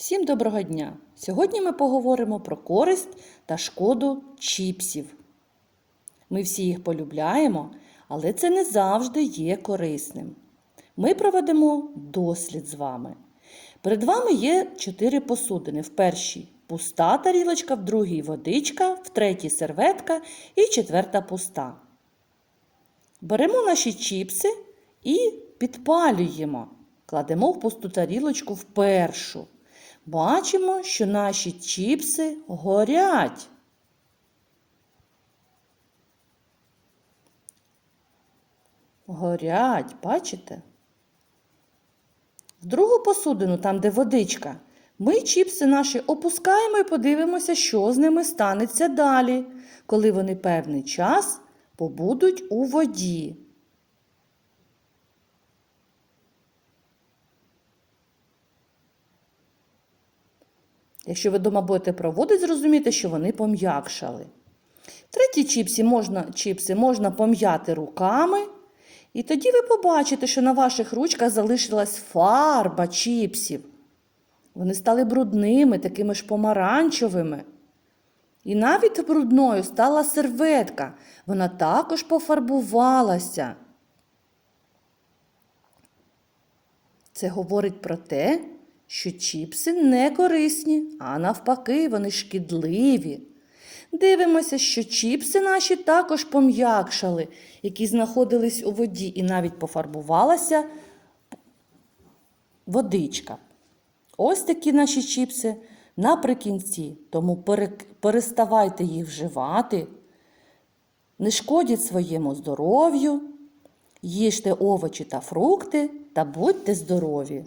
Всім доброго дня! Сьогодні ми поговоримо про користь та шкоду чіпсів. Ми всі їх полюбляємо, але це не завжди є корисним. Ми проведемо дослід з вами. Перед вами є чотири посудини. В першій пуста тарілочка, в другій водичка, в третій серветка і четверта пуста. Беремо наші чіпси і підпалюємо. Кладемо в пусту тарілочку в першу. Бачимо, що наші чіпси горять. Горять, бачите? В другу посудину, там, де водичка, ми чіпси наші опускаємо і подивимося, що з ними станеться далі, коли вони певний час побудуть у воді. Якщо ви дома будете проводити, зрозумієте, що вони пом'якшали. Треті чіпси можна, чіпси можна пом'яти руками. І тоді ви побачите, що на ваших ручках залишилась фарба чіпсів. Вони стали брудними, такими ж помаранчевими. І навіть брудною стала серветка. Вона також пофарбувалася. Це говорить про те, що чіпси не корисні, а навпаки, вони шкідливі. Дивимося, що чіпси наші також пом'якшали, які знаходились у воді, і навіть пофарбувалася водичка. Ось такі наші чіпси наприкінці. Тому переставайте їх вживати, не шкодіть своєму здоров'ю, їжте овочі та фрукти та будьте здорові!